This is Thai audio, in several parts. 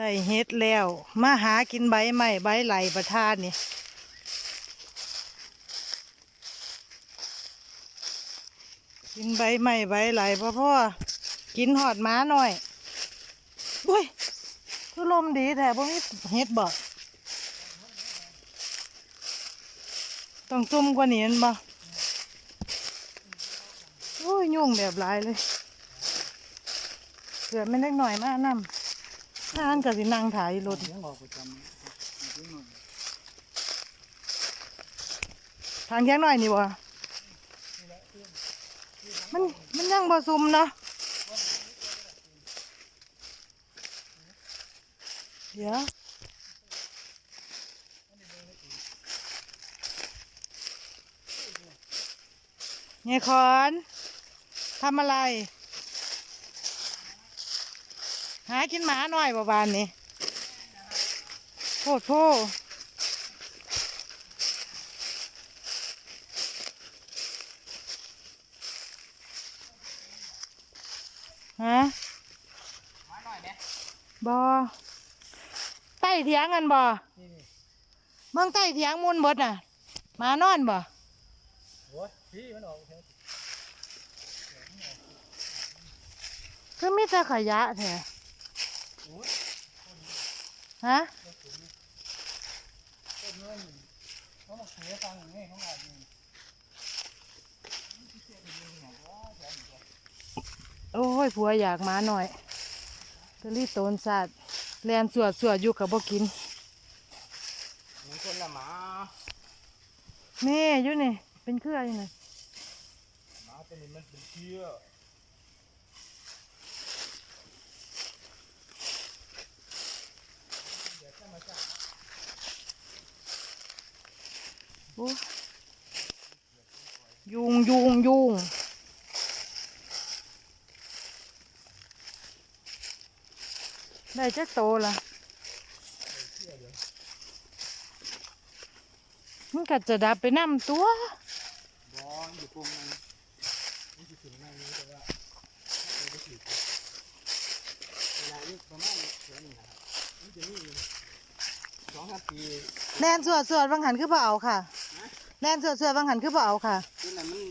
ได้เฮ็ดแล้ว มาหากินใบใหม่ใบไหลประทานนี่กินใบใหม่ใบไหลพ่อพ่อกินหอดม้าหน่อยอุ้ยคือลมดีแท้บ่มีเฮ็ดบ่ต้องซุ่มกว่านี้นบ่โอ้ยยุ่งแบบหลายเลยเกิดไม่ได้หน่อยมากนำ ถ้านก็สินั่งถ่ายรถเสียงออกประจำทางแยกหน่อยนี่บ่มันมันยังบ่ซุ่มเนาะเดี๋ยวเงยขอนทำอะไร หากินหมาหน่อยบ่บานนี่โพดโพฮะมาหน่อยไหมบอใต้เถียงกันบอนี่นี่เมืองใต้เถียงมุนเบดน่ะหมานอนบ่โอ้ยพี่มันออกแถวคือมีแต่ขยะแท้โอ้ย ฮะต้นเงินเขามาเสียตังค์นี่เขาอาจจะโอ้ยผัวอยากหมาหน่อยก็รีบโตนสัตว์แลนสวดสวดอยู่กับบ่กินมีคนละหมานี่อยู่นี่เป็นเครืออยู่นี่หมาตัวนี้มันเป็นเชื้อ โอ้ ยยุงยุงยุงได้จักโตละมันก็จะดับไปน้ำตัวบอนอยู่กรงมันนี่คือถึงหน้านี้แต่ว่าเราจะฉีดเวลายุคประมาณเดือนนี้นะครับนี่จะนี่สองนาทีแลนสวดสวดบางหันคือเปล่เอาค่ะ แลนสวดสวดบางหันคือเปล่เอาค่ะตัวนั้นมัน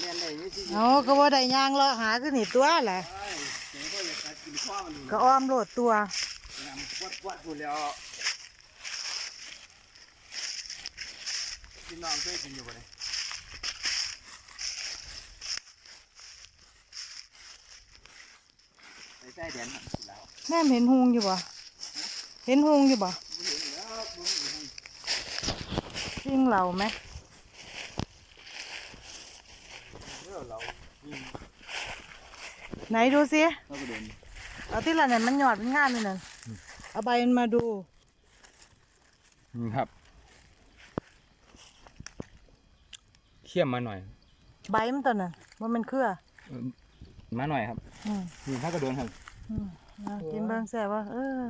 เรียนได้ไม่สิเอาก็ว่าได้ยางเลาะหาขึ้นนี่ตัวแหละใช่เดี๋ยวก็อยากจะกินข้าวมันดูก็อ้อมโหลดตัวนำวัดวัดพูดแล้วกินน้องเคยกินอยู่บ่เนี่ยใส่ใส่แดนครับกินแล้วแม่เห็นหุงอยู่บ่เห็นหุงอยู่บ่ บ่เห็นแล้วบ่เห็น จริงเหล่าไหมเรื่องเรายิงไหนดูสิเราก็เดินเอาที่ละเนี่ยมันหยอดมันงามเลยนั่นเอาใบมันมาดูนี่ครับเขี่ยมมาหน่อย ใบมันตัวนั้นว่ามันเครือมาหน่อยครับอืมนี่ถ้ากระโดนครับอืมเอากินเบิ่งแซ่ว่าเออ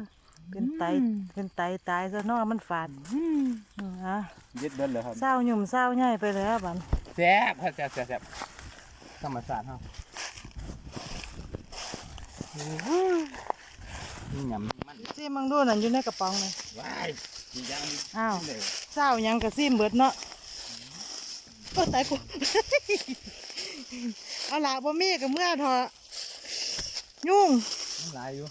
เป็นไตเป็นไตตายซะเนอมันฝาดอืมอะเย็ดเดินเลยครับเศร้าหยุ่มเศร้าใหญ่ไปแล้วบันแซ่บครับแซ่บแซ่บแซ่บธรรมศาสตร์ครับนี่ยำมันซิมึงดูนั่นอยู่ในกระป๋องเลยว้ายมียางอ้าวเลยเศร้าหยังกะซิมเบิดเนาะโอ้ตายกู เอาละบ่มีกับเมื่อเถอะยุ่งมันหลายอยู่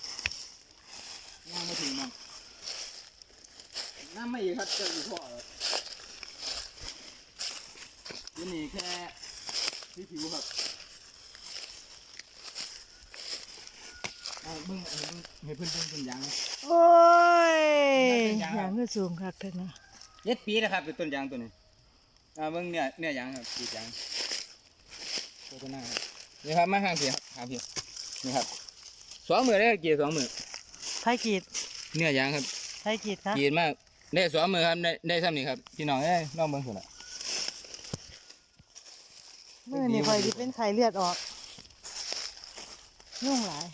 ย่างไม่ถึงมันน้ำไม่อีกครับเจออยู่พ่อเลยที่นี่แค่ที่ผิวครับเอาเบิ้งเอาเบิ้งให้เพื่อนเพื่อนเป็นยาง โอ้ยมันเป็นหยังอครับย่างคือสูงคักเถอะนะเจ็ดปีแล้วครับเป็นต้นยางตัวนี้อ่าเบิ้งเนี่ยเนี่ยยางครับปีกยางตัวตัวหน้าครับนี่ครับมาข้างเพียครับข้างเพียนี่ครับสองมือได้เกี่ยสองมือ ไทยกีดเนี่ยยางครับไทยกีดนะกรีดมากได้สองมือครับได้ได้ซ้ำนี่ครับพี่น้องเอ้ยลองเบิ่งสุดละมือนี่คอยดิเป็นไข่เลือดออกยุ่งหลาย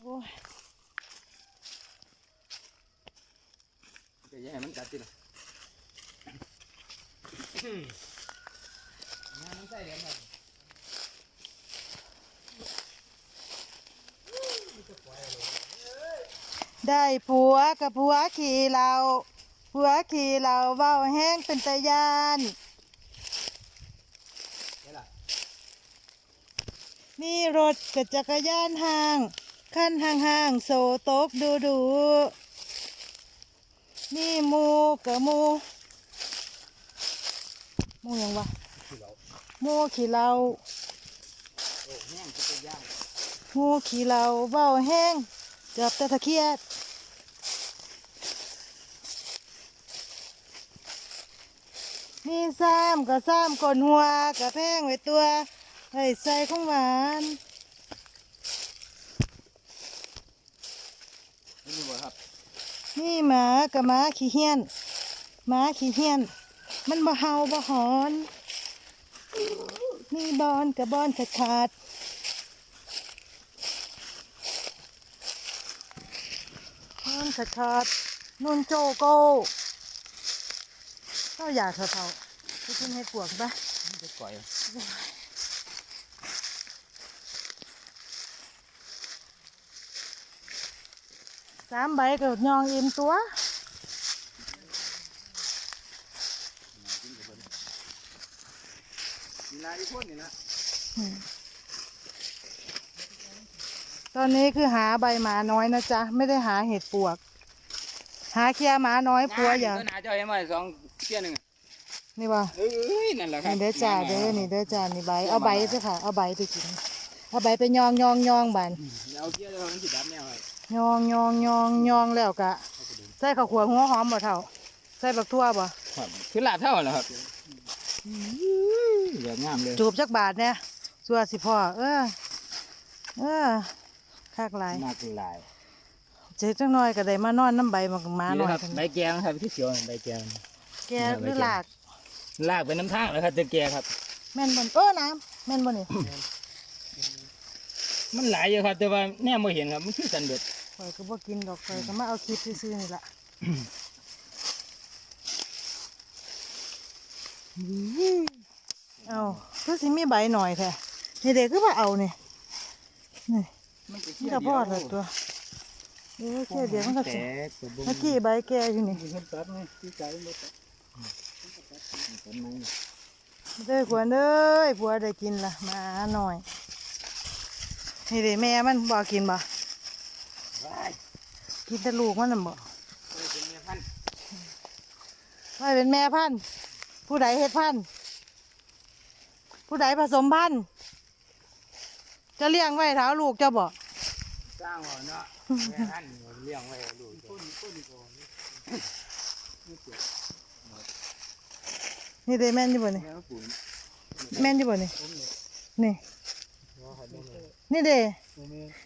โอ้ยจะยังไงมันกัดจิล่ะงานมันใส่เหรียญครับ ได้ผัวกับผัวขี่เราผัวขี่เราเว้าแห้งเป็นตะยานได้ล่ะมีรถกับจักรยานห่างขั้นห่างๆโซโตกดูดูมีหมูกับมูมูยังวะมูขี่เราโอ้แห้งจะไปย่าง หมูขี่เราเว้าแห้งจับแตะตะเคียดมีซ้ำกับซ้ำกนหัวกับแพงไว้ตัวให้ใส่ของหวานนี่มีบ่ครับนี่หมากับหมาขี้เหี้ยนหมาขี้เหี้ยน มันบ่เฮาบ่หอน นี่บอนกับบอนขาดขาด บอนขาดขาดนุ่นโจโก้ก็อยากเท่าๆไปกิน ตัวมีนายที่พ่นนี่นะตอนนี้คือหาใบหมาน้อยนะจ๊ะ ไม่ได้หาเห็ดปวก หาเคียหมาน้อยปัวอย่างตัวหนาเจ้าเห็นไหมสองเตี้ยหนึ่งนี่บ่เอ้ยนั่นแหละครันี่บเด้อจ้าเด้อนี่เด้อจ้านี่ใบเอาใบเด้อค่ะ เอาใบไปกินเอาใบไปยองยองยองบานเอาเตี้ยเจ้ามันสิดับแนวให้ยองยองยองยองแล้วกะใส่ข้าวขัวหัวหอมบ่เท่าใส่บักทั่วบ่ครับคือลาดเท่าเหรอครับเหลืองามเลยจูบจักบาทเนี่ยสัวสิพ่อเออเออ คักหลายมากหลายเจ๊จังน้อยก็ได้มานอนน้ำใบมักหมาหน่อยครับใบแกงครับที่เขียวใบแกงแกหรือลากลากไปน้ำทางแล้วครับจะแกครับ แม่นบ่นเออน้ำแม่นบ่นี่มันหลายอยู่ครับ แต่ว่าแน่ไม่เห็นครับมันคือสันเบ็ดข่อยก็บ่กินดอกข่อยก็มาเอาคลิปซื่อๆนี่ล่ะเอาคือสิมีใบหน่อยแท้นี่เด็กคือว่าเอานี่นี่ มันจะนี่ก็พอดแล้วตัวเออแค่เดียวมันก็แตสิกตัวบุ้งเมื่อกี้ใบแก่อยู่นี่มันตัดไงที่ใจมันตัดต้นไม้เด้อขวัญเอ้ยผัวได้กินละมาหน่อย นี่เด้แม่มันบ่กินบ่ว้ายกินแต่ลูกมันน่ะบ่เอ้ยเป็นเมียพันธุ์ไม่เป็นแม่พันธุ์ผู้ใดเฮ็ดพันธุ์ผู้ใดผสมพันธุ์จะเลี้ยงไว้เท้าลูกเจ้าบ่ สร้างหัวเนาะแม่พันเลี้ยงไว้ให้ลูต้นต้นก่อนนี่เด้แม่นอยู่บ่นี่แม่ปุ๋ยแม่นอยู่บ่นี่นี่นี่เด้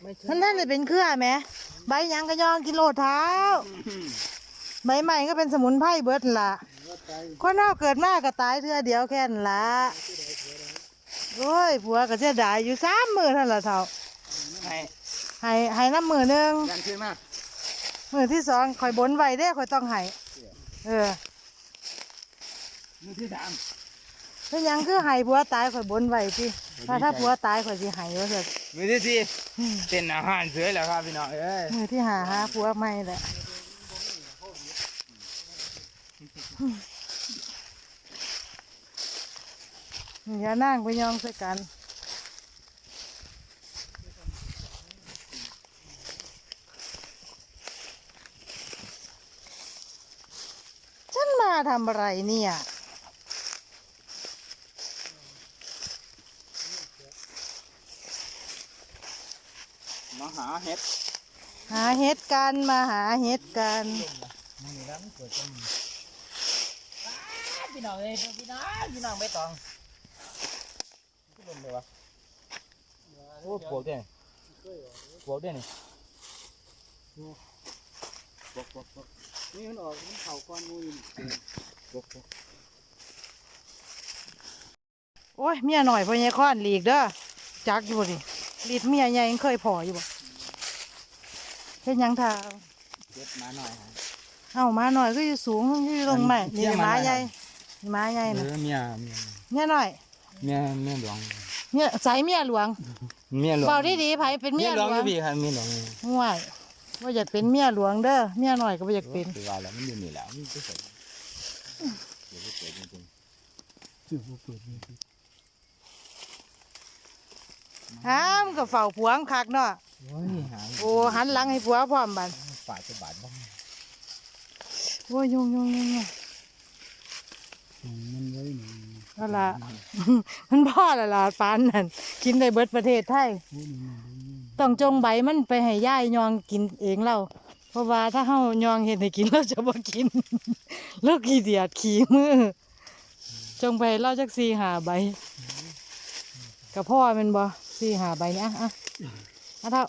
ม่ใช่ท่านท่านได้เป็นเครือแหมใบยังก็ย่องกิโลเท้าใบใหม่ก็เป็นสมุนไพรเบิดละคนเราเกิดมากก็ตายเทื่อเดียวแค่นั้นละโอ้ยผัวก็จะได้อยู่สามมือท่านั้นละเท่า ให้ให้ให้น้ำมือหนึ่งยันขึ้นมามือที่สองคอยบนไว้ได้คอยต้องให้เออมือที่สามเป็นหยังคือให้ผัวตายคอยบนไว้ที่ถ้าถ้าผัวตายคอยสิให้ว่าเถอะมือที่สี่เต้นอาหารเสือแล้วครับพี่น้องเอ้ยมือที่หาหาผัวไม่แหละอย่านั่งไปยองใส่กัน ฉันมา ทำอะไรเนี่ย มาหาเห็ด หาเห็ดกันมาหาเห็ดกันนี่แล้วมันเกิดกันพี่น้องเอ้ยพี่น้องพี่น้องไม่ต้องที่ลมเลยวะโอ้ปวดเด้ปวดเด้นี่ปวดปวดปวด นี่มันออกมันเข่าก้อนงูอยู่ปวดปวดโอ้ยเมียหน่อยพ่อใหญ่ค้อนหลีกเด้อจักอยู่บ่ดิลีดเมียใหญ่ยังเคยพออยู่บ่เฮ็ดหยังท่าเจ็บมาหน่อยฮะเอ้ามาหน่อยก็อยู่สูงอยู่ลงไม้นี่เมียหมามาหน่อยใหญ่หมาใหญ่เอน่ะอเมียเมียเมียน้อยเมียเมียหลวงเมียใส่เมียหลวงเมียหลวงเบาดีๆไผเป็นเมีเมียยหหลลววงงอยู่พี่ครับเมียหลวงห่วย ว่าอยากเป็นเมียหลวงเด้อเมียหน่อยก็บ่อยากเป็นคือว่าแล้วมันอยู่นี่แหละมันก็ใส่เดี๋ยวไปเปิดจริงชื่อบ่เปิดนี่สิอ้ามนก็เฝ้าผัวงคักเนาะๆโอ้ยหางโอ้หันหลังให้ผัวพร้อมบัดฝาดจะบาดบ้างโอ้ยยุงยุงยุงยุงอืมมันไว้หนึ่งนั่นล่ะมันพ่อละล่ะปานนั่นกินได้เบิดประเทศไทยโอ้นี่มันนี่ ต้องจงใบมันไปให้ย่ายยองกินเองเราเพราะว่าถ้าเฮายองเห็ดให้กินเราจะบ่กินเราขี้เดียดขี้มือจงไปให้เราจักสี่หาใบกับพ่อแมันบ่สี่หาใบเนี่ยอะอะเท่า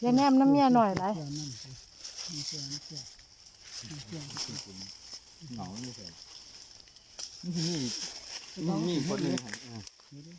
อย่าแนมน้ำเมียหน่อยไรแค่นั้นสิมันแค่นั้นแค่มันแค่นั้นแค่เหงาอยู่เลยนี่นี่นี่คนหนึงครับนี่ดิ